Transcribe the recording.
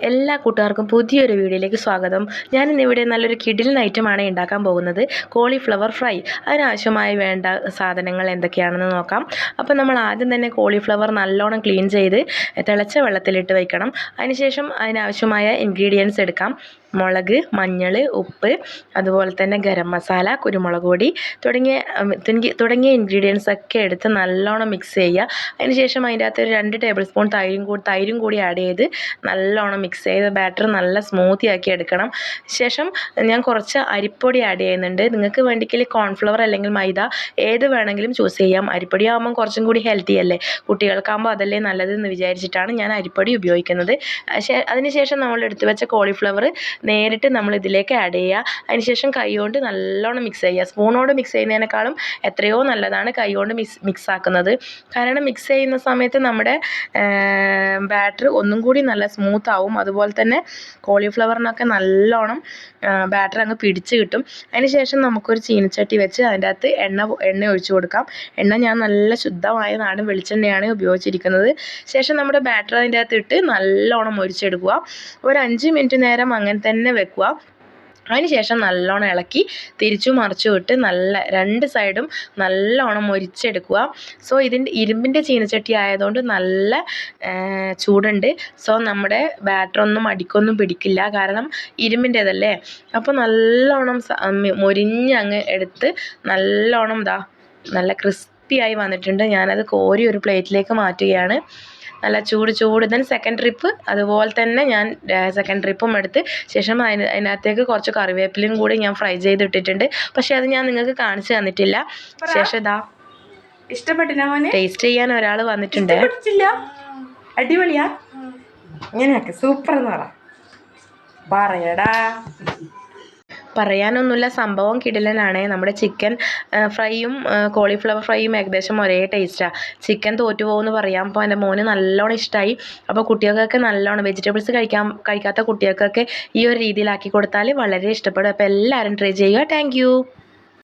എല്ലാ കൂട്ടുകാർക്കും പുതിയൊരു വീഡിയോയിലേക്ക് സ്വാഗതം. ഞാൻ ഇന്നിവിടെ നല്ലൊരു കിഡിലൻ ഐറ്റമാണ് ഉണ്ടാക്കാൻ പോകുന്നത്. Cauliflower fry. അതിനാവശ്യമായി വേണ്ട സാധനങ്ങൾ എന്തൊക്കെയാണെന്ന് നോക്കാം. അപ്പോൾ നമ്മൾ ആദ്യം തന്നെ കോളിഫ്ലവർ നല്ലോണം ക്ലീൻ ചെയ്ത് തിളച്ച വെള്ളത്തിലിട്ട് വയ്ക്കണം. അതിനുശേഷം അതിനാവശ്യമായ ഇൻഗ്രീഡിയൻസ് എടുക്കാം. മുളക് മഞ്ഞൾ ഉപ്പ് അതുപോലെ തന്നെ ഗരം മസാല കുരുമുളക് പൊടി തുടങ്ങിയ തുടങ്ങി- തുടങ്ങിയ ഇൻഗ്രീഡിയൻസ് ഒക്കെ എടുത്ത് നല്ലോണം മിക്സ് ചെയ്യുക. അതിനുശേഷം അതിന്റെ അകത്ത് ഒരു രണ്ട് ടേബിൾ സ്പൂൺ തൈരും കൂടി തൈരും കൂടി ആഡ് ചെയ്ത് നല്ലോണം മിക്സ് ചെയ്ത് ബാറ്റർ നല്ല സ്മൂത്തി ആക്കി എടുക്കണം. ശേഷം ഞാൻ കുറച്ച് അരിപ്പൊടി ആഡ് ചെയ്യുന്നുണ്ട്. നിങ്ങൾക്ക് വേണ്ടിക്കൽ കോൺഫ്ലവർ അല്ലെങ്കിൽ മൈദ ഏത് വേണമെങ്കിലും ചൂസ് ചെയ്യാം. അരിപ്പൊടി ആകുമ്പം കുറച്ചും കൂടി ഹെൽത്തി അല്ലേ? കുട്ടികൾക്കാകുമ്പോൾ അതല്ലേ നല്ലതെന്ന് വിചാരിച്ചിട്ടാണ് ഞാൻ അരിപ്പൊടി ഉപയോഗിക്കുന്നത്. അതിനുശേഷം നമ്മൾ എടുത്തു വെച്ച കോളിഫ്ലവർ നേരിട്ട് നമ്മൾ ഇതിലേക്ക് ആഡ് ചെയ്യുക. അതിനുശേഷം കൈകൊണ്ട് നല്ലോണം മിക്സ് ചെയ്യുക. സ്പൂണോട് മിക്സ് ചെയ്യുന്നതിനേക്കാളും എത്രയോ നല്ലതാണ് കൈകൊണ്ട് മിക്സ് മിക്സ് ആക്കുന്നത്. കാരണം മിക്സ് ചെയ്യുന്ന സമയത്ത് നമ്മുടെ ബാറ്റർ ഒന്നും കൂടി നല്ല സ്മൂത്ത് ആവും. അതുപോലെ തന്നെ കോളിഫ്ലവറിനൊക്കെ നല്ലോണം ബാറ്റർ അങ്ങ് പിടിച്ച് കിട്ടും. അതിനുശേഷം നമുക്കൊരു ചീനച്ചട്ടി വെച്ച് അതിന്റെ അകത്ത് എണ്ണ എണ്ണ ഒഴിച്ചു കൊടുക്കാം. എണ്ണ ഞാൻ നല്ല ശുദ്ധമായ നാടൻ വെളിച്ചെണ്ണയാണ് ഉപയോഗിച്ചിരിക്കുന്നത്. ശേഷം നമ്മുടെ ബാറ്റർ അതിന്റെ അകത്ത് ഇട്ട് നല്ലോണം ഒഴിച്ചെടുക്കുക ഒരു അഞ്ച് മിനിറ്റ് നേരം അങ്ങനെ വെക്കുക. അതിനുശേഷം നല്ലോണം ഇളക്കി തിരിച്ചു മറിച്ചു വിട്ട് നല്ല രണ്ട് സൈഡും നല്ലോണം മൊരിച്ചെടുക്കുക. സോ ഇതിന്റെ ഇരുമ്പിന്റെ ചീനച്ചട്ടി ആയതുകൊണ്ട് നല്ല ചൂടുണ്ട്. സോ നമ്മുടെ ബാറ്ററൊന്നും അടിക്കൊന്നും പിടിക്കില്ല. കാരണം ഇരുമ്പിന്റേതല്ലേ? അപ്പോൾ നല്ലോണം മൊരിഞ്ഞ് അങ്ങ് എടുത്ത് നല്ലോണം ഇതാ നല്ല ക്രിസ്പിയായി വന്നിട്ടുണ്ട്. ഞാനത് കോരി ഒരു പ്ലേറ്റിലേക്ക് മാറ്റുകയാണ്. നല്ല ചൂട് ചൂട്. തന്നെ സെക്കൻഡ് ട്രിപ്പ് അതുപോലെ തന്നെ ഞാൻ സെക്കൻഡ് ട്രിപ്പും എടുത്ത് ശേഷം അതിന് അതിനകത്തേക്ക് കുറച്ച് കറിവേപ്പിലയും കൂടി ഞാൻ ഫ്രൈ ചെയ്തിട്ടിട്ടുണ്ട്. പക്ഷേ അത് ഞാൻ നിങ്ങൾക്ക് കാണിച്ചു തന്നിട്ടില്ല. ശേഷം ഇതാ. ഇഷ്ടപ്പെട്ടില്ല മോനെ? ടേസ്റ്റ് ചെയ്യാൻ ഒരാൾ വന്നിട്ടുണ്ട്. അടിപൊളിയാ? ഇങ്ങനെയൊക്കെ. സൂപ്പർ എന്ന് പറ. പറയടാ. പറയാനൊന്നുമില്ല. സംഭവം കിടിലനാണ്. നമ്മുടെ ചിക്കൻ ഫ്രൈയും കോളിഫ്ലവർ ഫ്രൈയും ഏകദേശം ഒരേ ടേസ്റ്റാണ് ചിക്കൻ തോറ്റു പോകുമെന്ന് പറയാം. അപ്പോൾ എന്റെ മോന് നല്ലോണം ഇഷ്ടമായി അപ്പോൾ കുട്ടികൾക്കൊക്കെ നല്ലോണം വെജിറ്റബിൾസ് കഴിക്കാൻ കഴിക്കാത്ത കുട്ടികൾക്കൊക്കെ ഈ ഒരു രീതിയിലാക്കി കൊടുത്താൽ വളരെ ഇഷ്ടപ്പെടും. അപ്പോൾ എല്ലാവരും ട്രൈ ചെയ്യുക. താങ്ക്